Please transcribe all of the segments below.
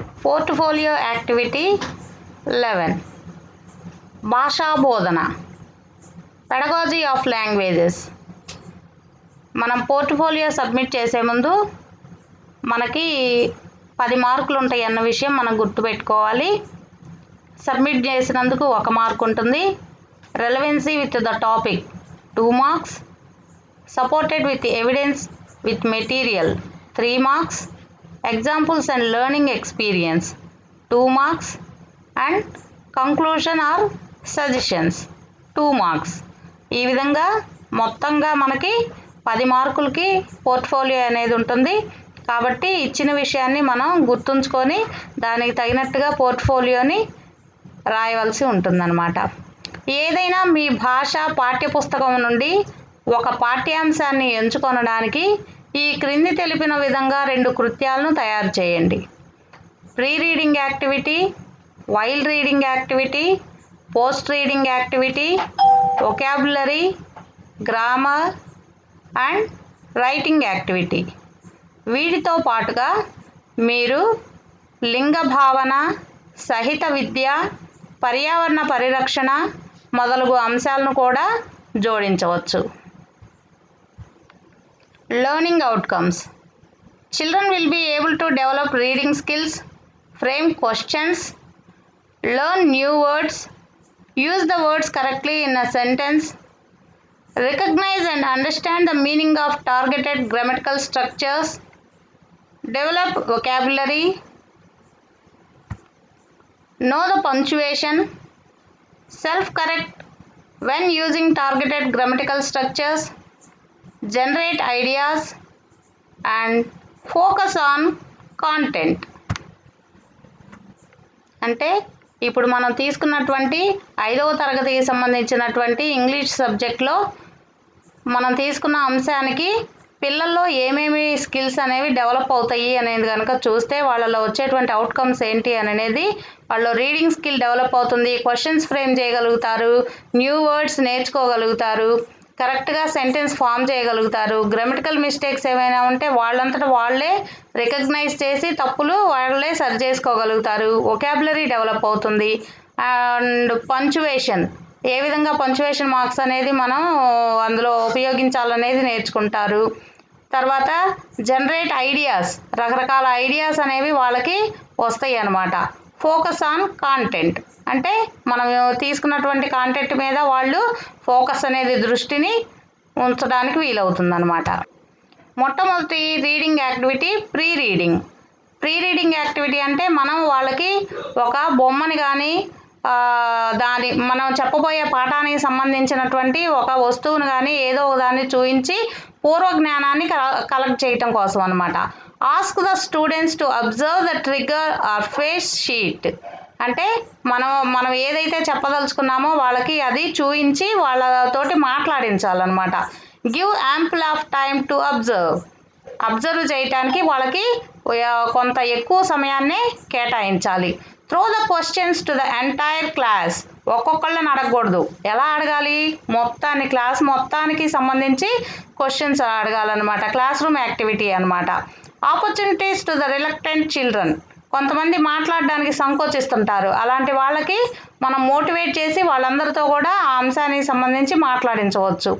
Portfolio activity eleven. భాషా బోధన pedagogy of languages. మనం పోర్ట్ఫోలియో సబ్మిట్ చేసే ముందు మనకి పది మార్కులు ఉంటాయి అన్న విషయం మనం గుర్తుపెట్టుకోవాలి. సబ్మిట్ చేసినందుకు ఒక మార్క్ ఉంటుంది. Relevancy with the topic two marks. Supported with evidence with material three marks. Examples and learning experience two marks and conclusion or suggestions two marks ఈ విధంగా మొత్తంగా మనకి పది మార్కులకి పోర్ట్ఫోలియో అనేది ఉంటుంది. కాబట్టి ఇచ్చిన విషయాన్ని మనం గుర్తుంచుకొని దానికి తగినట్టుగా పోర్ట్ఫోలియోని రాయవలసి ఉంటుందన్నమాట. ఏదైనా మీ భాష పాఠ్యపుస్తకం నుండి ఒక పాఠ్యాంశాన్ని ఎంచుకొనడానికి ఈ క్రింది తెలిపిన విధంగా రెండు కృత్యాలను తయారు చేయండి. Pre reading activity while reading activity post reading activity vocabulary grammar and writing activity. వీటితో పాటుగా మీరు లింగ భావన సహిత విద్య పర్యావరణ పరిరక్షణ మొదలగు అంశాలను కూడా జోడించవచ్చు. Learning outcomes. Children will be able to develop reading skills, frame questions, learn new words, use the words correctly in a sentence, recognize and understand the meaning of targeted grammatical structures, develop vocabulary, know the punctuation, self-correct when using targeted grammatical structures, generate ideas, and focus on content. అంటే ఇప్పుడు మనం తీసుకున్నటువంటి ఐదవ తరగతికి సంబంధించినటువంటి English సబ్జెక్ట్లో మనం తీసుకున్న అంశానికి పిల్లల్లో ఏమేమి స్కిల్స్ అనేవి డెవలప్ అవుతాయి అనేది కనుక చూస్తే వాళ్ళలో వచ్చేటువంటి అవుట్కమ్స్ ఏంటి అని అనేది వాళ్ళు రీడింగ్ స్కిల్ డెవలప్ అవుతుంది. క్వశ్చన్స్ ఫ్రేమ్ చేయగలుగుతారు. న్యూ వర్డ్స్ నేర్చుకోగలుగుతారు. కరెక్ట్గా సెంటెన్స్ ఫామ్ చేయగలుగుతారు. గ్రామటికల్ మిస్టేక్స్ ఏమైనా ఉంటే వాళ్ళంతటా వాళ్ళే రికగ్నైజ్ చేసి తప్పులు వాళ్ళే సరి చేసుకోగలుగుతారు. ఒకాబులరీ డెవలప్ అవుతుంది. And punctuation. ఏ విధంగా పంచువేషన్ మార్క్స్ అనేది మనం అందులో ఉపయోగించాలనేది నేర్చుకుంటారు. తర్వాత జనరేట్ ఐడియాస్. రకరకాల ఐడియాస్ అనేవి వాళ్ళకి వస్తాయి అన్నమాట ఫోకస్ ఆన్ కాంటెంట్. అంటే మనం తీసుకున్నటువంటి కాంటెంట్ మీద వాళ్ళు ఫోకస్ అనేది దృష్టిని ఉంచడానికి వీలవుతుందన్నమాట. మొట్టమొదటి reading activity pre reading pre reading activity అంటే మనం వాళ్ళకి ఒక బొమ్మని కానీ దాని మనం చెప్పబోయే పాఠానికి సంబంధించినటువంటి ఒక వస్తువును కానీ ఏదో ఒక దాన్ని చూపించి పూర్వ జ్ఞానాన్ని కలెక్ట్ చేయటం కోసం అనమాట ask the students to observe the trigger or face sheet అంటే మనం మనం ఏదైతే చెప్పదలుచుకున్నామో వాళ్ళకి అది చూయించి వాళ్ళతోటి మాట్లాడించాలన్నమాట. Give ample of time to observe observe చేయటానికి వాళ్ళకి కొంత ఎక్కువ సమయాన్ని కేటాయించాలి. Throw the questions to the entire class ఒక్కొక్కళ్ళని అడగకూడదు. ఎలా అడగాలి? మొత్తాన్ని క్లాస్ మొత్తానికి సంబంధించి క్వశ్చన్స్ అడగాలన్నమాట. క్లాస్ రూమ్ యాక్టివిటీ అనమాట opportunities to the reluctant children కొంతమంది మాట్లాడడానికి సంకోచిస్తుంటారు. అలాంటి వాళ్ళకి మనం మోటివేట్ చేసి వాళ్ళందరితో కూడా ఆ అంశానికి సంబంధించి మాట్లాడించవచ్చు.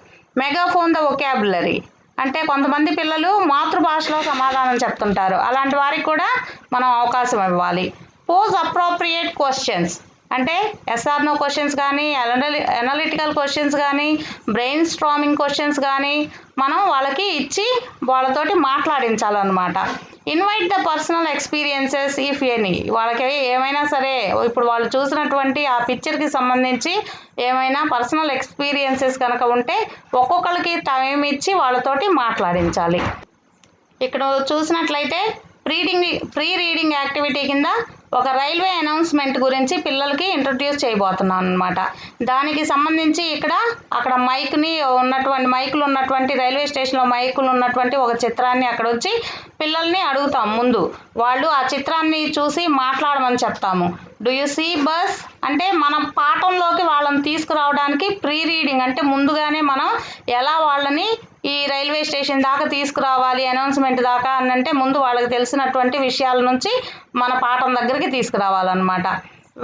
మెగాఫోన్ ద ఒకాబులరీ అంటే కొంతమంది పిల్లలు మాతృభాషలో సమాధానం చెప్తుంటారు. అలాంటి వారికి కూడా మనం అవకాశం ఇవ్వాలి. పోజ్ అప్రోప్రియేట్ క్వశ్చన్స్ అంటే ఎస్ఆర్నో క్వశ్చన్స్ కానీ ఎనలిటికల్ క్వశ్చన్స్ కానీ బ్రెయిన్ స్ట్రామింగ్ క్వశ్చన్స్ కానీ మనం వాళ్ళకి ఇచ్చి వాళ్ళతోటి మాట్లాడించాలన్నమాట. Invite the personal experiences if any వాళ్ళకి ఏమైనా సరే ఇప్పుడు వాళ్ళు చూసినటువంటి ఆ పిక్చర్కి సంబంధించి ఏమైనా పర్సనల్ ఎక్స్పీరియన్సెస్ కనుక ఉంటే ఒక్కొక్కరికి టైం ఇచ్చి వాళ్ళతోటి మాట్లాడించాలి. ఇక్కడ చూసినట్లయితే ప్రీడింగ్ ప్రీ రీడింగ్ యాక్టివిటీ కింద ఒక రైల్వే అనౌన్స్మెంట్ గురించి పిల్లలకి ఇంట్రడ్యూస్ చేయబోతున్నాను అనమాట దానికి సంబంధించి ఇక్కడ అక్కడ మైక్ని ఉన్నటువంటి మైకులు ఉన్నటువంటి రైల్వే స్టేషన్లో మైకులు ఉన్నటువంటి ఒక చిత్రాన్ని అక్కడ వచ్చి పిల్లల్ని అడుగుతాం ముందు. వాళ్ళు ఆ చిత్రాన్ని చూసి మాట్లాడమని చెప్తాము. డు యు సీ బస్ అంటే మనం పాఠంలోకి వాళ్ళని తీసుకురావడానికి ప్రీ రీడింగ్ అంటే ముందుగానే మనం ఎలా వాళ్ళని ఈ రైల్వే స్టేషన్ దాకా తీసుకురావాలి అనౌన్స్మెంట్ దాకా అని అంటే ముందు వాళ్ళకి తెలిసినటువంటి విషయాల నుంచి మన పాఠం దగ్గరికి తీసుకురావాలన్నమాట.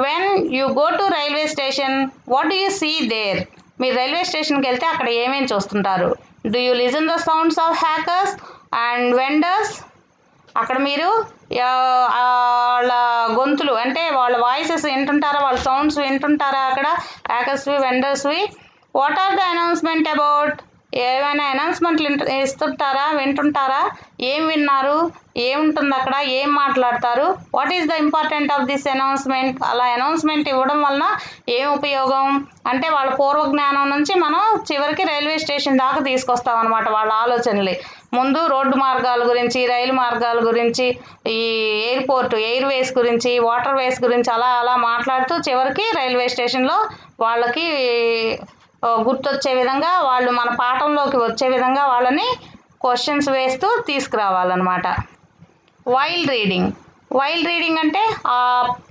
When you go to railway station what do you see there మీరు రైల్వే స్టేషన్కి వెళ్తే అక్కడ ఏమేమి చూస్తుంటారు? Do you listen the sounds of hawkers and vendors అక్కడ మీరు వాళ్ళ గొంతులు అంటే వాళ్ళ వాయిసెస్ వింటుంటారా వాళ్ళ సౌండ్స్ వింటుంటారా అక్కడ? ప్యాకర్స్వి వెండర్స్వి what are the announcement about ఏమైనా అనౌన్స్మెంట్లు ఇస్తుంటారా వింటుంటారా? ఏం విన్నారు? ఏముంటుంది అక్కడ? ఏం మాట్లాడతారు? What is the important of this announcement? అలా అనౌన్స్మెంట్ ఇవ్వడం వలన ఏం ఉపయోగం? అంటే వాళ్ళ పూర్వ జ్ఞానం నుంచి మనం చివరికి రైల్వే స్టేషన్ దాకా తీసుకొస్తాం అనమాట వాళ్ళ ఆలోచనలు. ముందు రోడ్డు మార్గాల గురించి రైలు మార్గాల గురించి ఈ ఎయిర్పోర్ట్ ఎయిర్వేస్ గురించి వాటర్ వేస్ గురించి అలా అలా మాట్లాడుతూ చివరికి రైల్వే స్టేషన్లో వాళ్ళకి గుర్తొచ్చే విధంగా వాళ్ళు మన పాఠంలోకి వచ్చే విధంగా వాళ్ళని క్వశ్చన్స్ వేస్తూ తీసుకురావాలన్నమాట. వైల్డ్ రీడింగ్ వైల్డ్ రీడింగ్ అంటే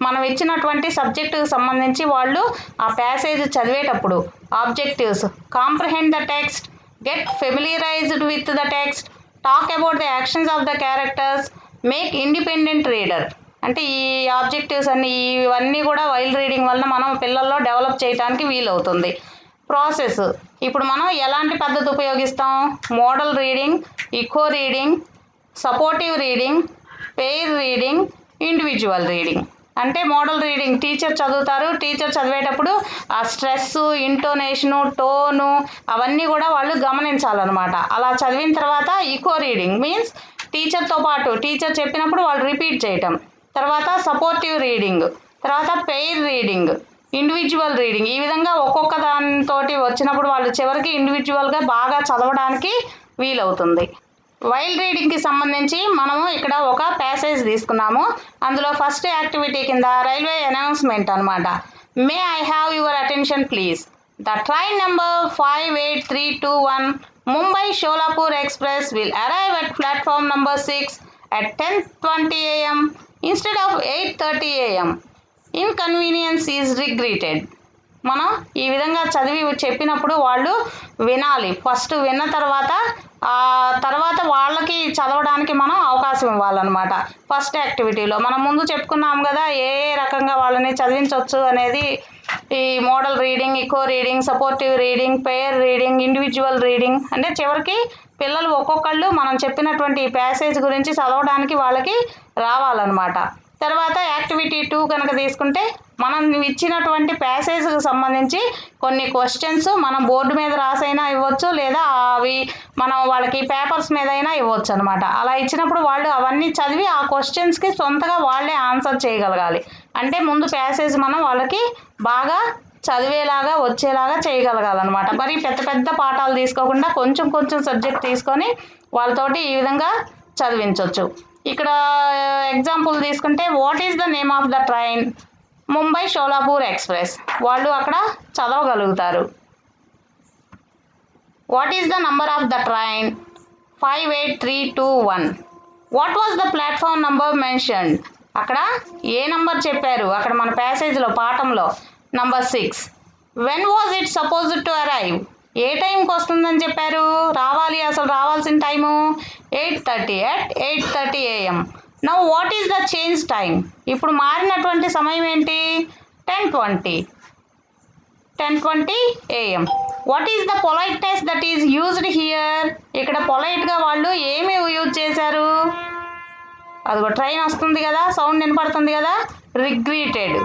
మనం ఇచ్చినటువంటి సబ్జెక్టుకు సంబంధించి వాళ్ళు ఆ ప్యాసేజ్ చదివేటప్పుడు objectives comprehend the text get familiarized with the text talk about the actions of the characters make independent reader అంటే ఈ ఆబ్జెక్టివ్స్ అన్ని ఇవన్నీ కూడా వైల్డ్ రీడింగ్ వలన మనం పిల్లల్లో డెవలప్ చేయడానికి వీలవుతుంది. ప్రాసెస్. ఇప్పుడు మనం ఎలాంటి పద్ధతి ఉపయోగిస్తాం? Model reading echo reading supportive reading pair reading individual reading. అంటే మోడల్ రీడింగ్ టీచర్ చదువుతారు. టీచర్ చదివేటప్పుడు ఆ స్ట్రెస్ ఇంటోనేషను టోను అవన్నీ కూడా వాళ్ళు గమనించాలన్నమాట. అలా చదివిన తర్వాత ఈకో రీడింగ్ మీన్స్ టీచర్తో పాటు టీచర్ చెప్పినప్పుడు వాళ్ళు రిపీట్ చేయటం. తర్వాత సపోర్టివ్ రీడింగ్ తర్వాత పెయిర్ రీడింగ్. ఇండివిజువల్ రీడింగ్ ఈ విధంగా ఒక్కొక్క దానితోటి వచ్చినప్పుడు వాళ్ళు చివరికి ఇండివిజువల్గా బాగా చదవడానికి వీలవుతుంది. వైల్డ్ రీడింగ్కి సంబంధించి మనము ఇక్కడ ఒక ప్యాసేజ్ తీసుకున్నాము. అందులో ఫస్ట్ యాక్టివిటీ కింద రైల్వే అనౌన్స్మెంట్ అనమాట may I have your attention please the train number five eight three two one Mumbai Sholapur express will arrive at platform number six at ten twenty AM instead of eight thirty AM inconvenience is regretted మనం ఈ విధంగా చదివి చెప్పినప్పుడు వాళ్ళు వినాలి. First విన్న తర్వాత ఆ తర్వాత వాళ్ళకి చదవడానికి మనం అవకాశం ఇవ్వాలన్నమాట. ఫస్ట్ యాక్టివిటీలో మనం ముందు చెప్పుకున్నాం కదా ఏ ఏ రకంగా వాళ్ళని చదివించవచ్చు అనేది ఈ model reading echo reading supportive reading pair reading individual reading అంటే చివరికి పిల్లలు ఒక్కొక్కళ్ళు మనం చెప్పినటువంటి ఈ ప్యాసేజ్ గురించి చదవడానికి వాళ్ళకి రావాలన్నమాట. తర్వాత యాక్టివిటీ టూ కనుక తీసుకుంటే మనం ఇచ్చినటువంటి ప్యాసేజ్కి సంబంధించి కొన్ని క్వశ్చన్స్ మనం బోర్డు మీద రాసైనా ఇవ్వచ్చు లేదా అవి మనం వాళ్ళకి పేపర్స్ మీద అయినా ఇవ్వచ్చు అనమాట అలా ఇచ్చినప్పుడు వాళ్ళు అవన్నీ చదివి ఆ క్వశ్చన్స్కి సొంతగా వాళ్ళే ఆన్సర్ చేయగలగాలి. అంటే ముందు ప్యాసేజ్ మనం వాళ్ళకి బాగా చదివేలాగా వచ్చేలాగా చేయగలగాలన్నమాట. మరి పెద్ద పెద్ద పాఠాలు తీసుకోకుండా కొంచెం కొంచెం సబ్జెక్ట్ తీసుకొని వాళ్ళతోటి ఈ విధంగా చదివించవచ్చు ఇక్కడ ఎగ్జాంపుల్ తీసుకుంటే what is the name of the train Mumbai Sholapur express వాళ్ళు అక్కడ చదవగలుగుతారు. What is the number of the train five eight three two one what was the platform number mentioned అక్కడ ఏ నంబర్ చెప్పారు? అక్కడ మన ప్యాసేజ్లో పాఠంలో number six when was it supposed to arrive ఏ టైంకి వస్తుందని చెప్పారు? రావాలి అసలు రావాల్సిన time eight thirty at eight thirty AM. Now what is the change time ఇప్పుడు మారినటువంటి సమయం ఏంటి? Ten twenty. Ten twenty AM. What is the politeness that is used here? ఇక్కడ పొలైట్గా వాళ్ళు ఏమి యూజ్ చేశారు? అదిగో ట్రైన్ వస్తుంది కదా సౌండ్ వినపడుతుంది కదా? Regretted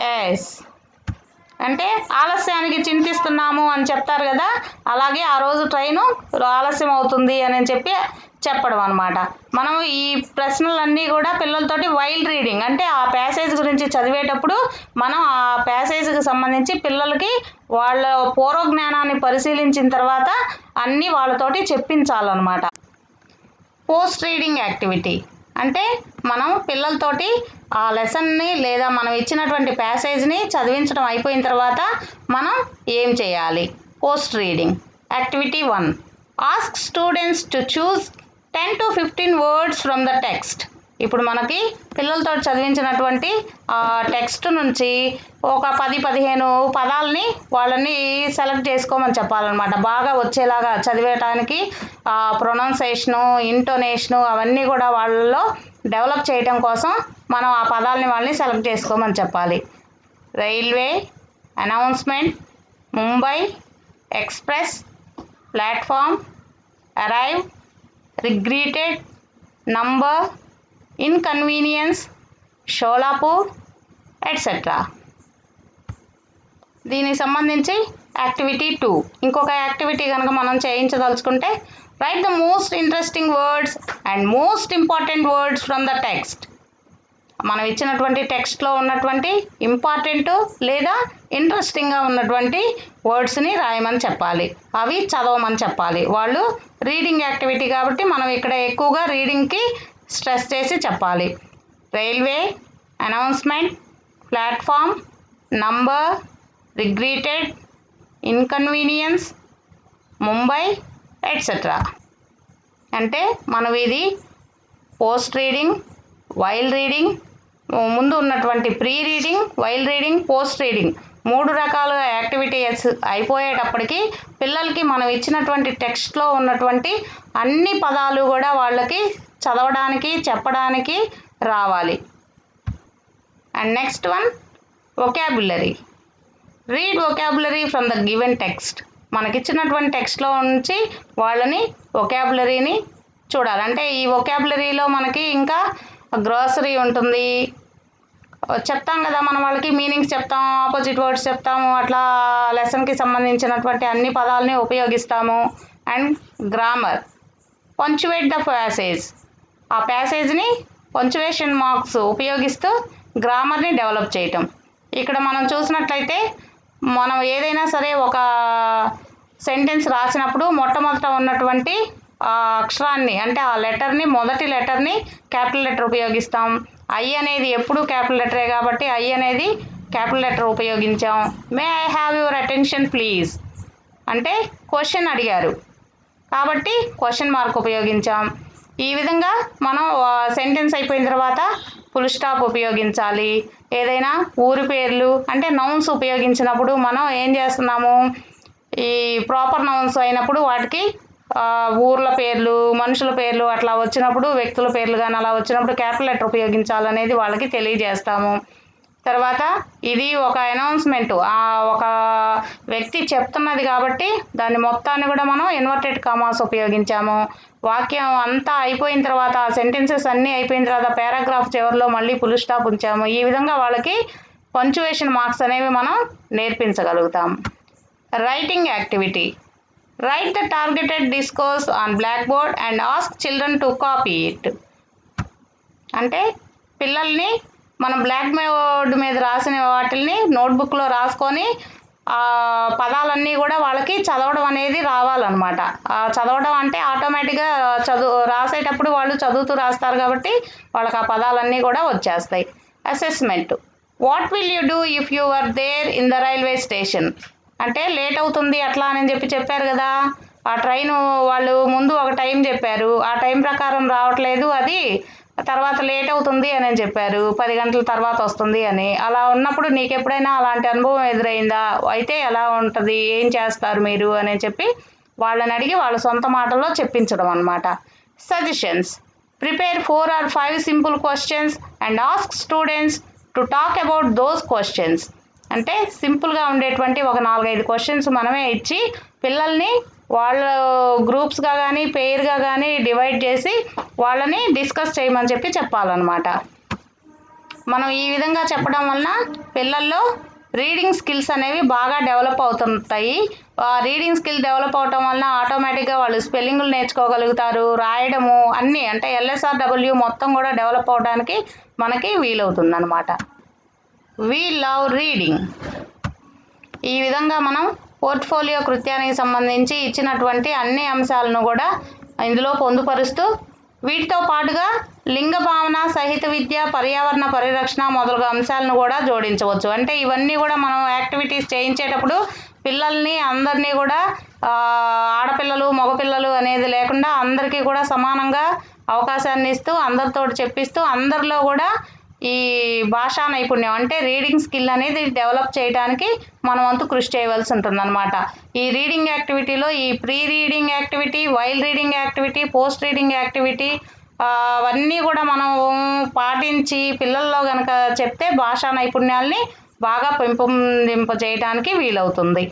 yes. అంటే ఆలస్యానికి చింతిస్తున్నాము అని చెప్తారు కదా అలాగే ఆ రోజు ట్రైను ఆలస్యం అవుతుంది అని చెప్పి చెప్పడం అనమాట మనం ఈ ప్రశ్నలన్నీ కూడా పిల్లలతోటి వైల్డ్ రీడింగ్ అంటే ఆ ప్యాసేజ్ గురించి చదివేటప్పుడు మనం ఆ ప్యాసేజ్కి సంబంధించి పిల్లలకి వాళ్ళ పూర్వ జ్ఞానాన్ని పరిశీలించిన తర్వాత అన్నీ వాళ్ళతోటి చెప్పించాలన్నమాట. పోస్ట్ రీడింగ్ యాక్టివిటీ అంటే మనం పిల్లలతోటి ఆ లెసన్ని లేదా మనం ఇచ్చినటువంటి ప్యాసేజ్ని చదివించడం అయిపోయిన తర్వాత మనం ఏం చేయాలి? Post reading. Activity one. Ask students to choose ten to fifteen words from the text ఇప్పుడు మనకి పిల్లలతో చదివించినటువంటి ఆ టెక్స్ట్ నుంచి ఒక పది పదిహేను పదాలని వాళ్ళని సెలెక్ట్ చేసుకోమని చెప్పాలన్నమాట. బాగా వచ్చేలాగా చదివేయటానికి ప్రొనౌన్సేషను ఇంటోనేషను అవన్నీ కూడా వాళ్ళలో డెవలప్ చేయటం కోసం మనం ఆ పదాలని వాళ్ళని సెలెక్ట్ చేసుకోమని చెప్పాలి. Railway announcement Mumbai express platform arrive regretted number inconvenience Sholapur etcetera దీనికి సంబంధించి యాక్టివిటీ టూ. ఇంకొక యాక్టివిటీ కనుక మనం చేయించదలుచుకుంటే write the most interesting words and most important words from the text మనం ఇచ్చినటువంటి టెక్స్ట్లో ఉన్నటువంటి ఇంపార్టెంట్ లేదా ఇంట్రెస్టింగ్గా ఉన్నటువంటి వర్డ్స్ని రాయమని చెప్పాలి. అవి చదవమని చెప్పాలి. వాళ్ళు రీడింగ్ యాక్టివిటీ కాబట్టి మనం ఇక్కడ ఎక్కువగా రీడింగ్కి స్ట్రెస్ చేసి చెప్పాలి. Railway announcement platform number regretted inconvenience Mumbai etcetera అంటే మనం ఇది పోస్ట్ రీడింగ్ వైల్ రీడింగ్ ముందు ఉన్నటువంటి pre reading while reading post reading మూడు రకాలుగా యాక్టివిటీస్ అయిపోయేటప్పటికి పిల్లలకి మనం ఇచ్చినటువంటి టెక్స్ట్లో ఉన్నటువంటి అన్ని పదాలు కూడా వాళ్ళకి చదవడానికి చెప్పడానికి రావాలి. And next one vocabulary read vocabulary from the given text మనకిచ్చినటువంటి టెక్స్ట్లో నుంచి వాళ్ళని ఒకాబులరీని చూడాలి. అంటే ఈ ఒకాబులరీలో మనకి ఇంకా గ్రోసరీ ఉంటుంది చెప్తాం కదా మనం వాళ్ళకి మీనింగ్స్ చెప్తాం ఆపోజిట్ వర్డ్స్ చెప్తాము అట్లా లెసన్కి సంబంధించినటువంటి అన్ని పదాలని ఉపయోగిస్తాము. And grammar punctuate the passage ఆ ప్యాసేజ్ని పంచువేషన్ మార్క్స్ ఉపయోగిస్తూ గ్రామర్ని డెవలప్ చేయటం. ఇక్కడ మనం చూసినట్లయితే మనం ఏదైనా సరే ఒక సెంటెన్స్ రాసినప్పుడు మొట్టమొదట ఉన్నటువంటి ఆ అక్షరాన్ని అంటే ఆ లెటర్ని మొదటి లెటర్ని క్యాపిటల్ లెటర్ ఉపయోగిస్తాం. ఐ అనేది ఎప్పుడు క్యాపిటల్ లెటరే కాబట్టి ఐ అనేది capital letter ఉపయోగించాం. May I have your attention please అంటే క్వశ్చన్ అడిగారు. కాబట్టి క్వశ్చన్ మార్క్ ఉపయోగించాం. ఈ విధంగా మనం సెంటెన్స్ అయిపోయిన తర్వాత ఫుల్ స్టాప్ ఉపయోగించాలి. ఏదైనా ఊరి పేర్లు అంటే నౌన్స్ ఉపయోగించినప్పుడు మనం ఏం చేస్తున్నాము? ఈ ప్రాపర్ నౌన్స్ అయినప్పుడు వాటికి ఊర్ల పేర్లు మనుషుల పేర్లు అట్లా వచ్చినప్పుడు వ్యక్తుల పేర్లు కానీ అలా వచ్చినప్పుడు క్యాపిటల్ లెటర్ ఉపయోగించాలనేది వాళ్ళకి తెలియజేస్తాము. తర్వాత ఇది ఒక అనౌన్స్మెంట్. ఆ ఒక వ్యక్తి చెప్తున్నది కాబట్టి దాన్ని మొత్తాన్ని కూడా మనం ఇన్వర్టెడ్ కామాస్ ఉపయోగించాము. వాక్యం అంతా అయిపోయిన తర్వాత సెంటెన్సెస్ అన్నీ అయిపోయిన తర్వాత పారాగ్రాఫ్ చివరిలో మళ్ళీ ఫుల్ స్టాప్ ఉంచాము. ఈ విధంగా వాళ్ళకి పంచువేషన్ మార్క్స్ అనేవి మనం నేర్పించగలుగుతాం. Writing activity. Write the targeted discourse on black board and ask children to copy it అంటే పిల్లల్ని మనం బ్లాక్ బోర్డ్ మీద రాసిన వాటిని నోట్బుక్లో రాసుకొని ఆ పదాలన్నీ కూడా వాళ్ళకి చదవడం అనేది రావాలన్నమాట. చదవడం అంటే ఆటోమేటిక్గా చదువు రాసేటప్పుడు వాళ్ళు చదువుతూ రాస్తారు కాబట్టి వాళ్ళకి ఆ పదాలన్నీ కూడా వచ్చేస్తాయి. Assessment what will you do if you are there in the railway station అంటే లేట్ అవుతుంది అట్లా అని చెప్పి చెప్పారు కదా. ఆ ట్రైన్ వాళ్ళు ముందు ఒక టైం చెప్పారు. ఆ టైం ప్రకారం రావట్లేదు అది. తర్వాత లేట్ అవుతుంది అని చెప్పారు. పది గంటల తర్వాత వస్తుంది అని. అలా ఉన్నప్పుడు నీకు ఎప్పుడైనా అలాంటి అనుభవం ఎదురైందా? అయితే ఎలా ఉంటుంది? ఏం చేస్తారు మీరు? అని చెప్పి వాళ్ళని అడిగి వాళ్ళ సొంత మాటల్లో చెప్పించడం అనమాట suggestions prepare four or five simple questions and ask students to talk about those questions అంటే సింపుల్గా ఉండేటువంటి ఒక నాలుగైదు క్వశ్చన్స్ మనమే ఇచ్చి పిల్లల్ని వాళ్ళ గ్రూప్స్గా కానీ పెయిర్గా కానీ డివైడ్ చేసి వాళ్ళని డిస్కస్ చేయమని చెప్పి చెప్పాలన్నమాట. మనం ఈ విధంగా చెప్పడం వలన పిల్లల్లో రీడింగ్ స్కిల్స్ అనేవి బాగా డెవలప్ అవుతుంటాయి. ఆ రీడింగ్ స్కిల్ డెవలప్ అవటం వలన ఆటోమేటిక్గా వాళ్ళు స్పెల్లింగ్లు నేర్చుకోగలుగుతారు రాయడము అన్నీ అంటే ఎల్ఎస్ఆర్ డబ్ల్యూ మొత్తం కూడా డెవలప్ అవడానికి మనకి వీలవుతుంది అనమాట వీ లవ్ రీడింగ్ ఈ విధంగా మనం పోర్ట్ఫోలియో కృత్యానికి సంబంధించి ఇచ్చినటువంటి అన్ని అంశాలను కూడా ఇందులో పొందుపరుస్తూ వీటితో పాటుగా లింగ భావన సహిత విద్య పర్యావరణ పరిరక్షణ మొదలగు అంశాలను కూడా జోడించవచ్చు. అంటే ఇవన్నీ కూడా మనం యాక్టివిటీస్ చేయించేటప్పుడు పిల్లల్ని అందరినీ కూడా ఆడపిల్లలు మగపిల్లలు అనేది లేకుండా అందరికీ కూడా సమానంగా అవకాశాన్ని ఇస్తూ అందరితో చెప్పిస్తూ అందరిలో కూడా ఈ భాషా నైపుణ్యం అంటే రీడింగ్ స్కిల్ అనేది డెవలప్ చేయడానికి మనం వంతు కృషి చేయవలసి ఉంటుందన్నమాట. ఈ రీడింగ్ యాక్టివిటీలో ఈ pre reading activity while reading activity post reading activity అవన్నీ కూడా మనం పాటించి పిల్లల్లో కనుక చెప్తే భాషా నైపుణ్యాల్ని బాగా పెంపొందింప చేయడానికి వీలవుతుంది.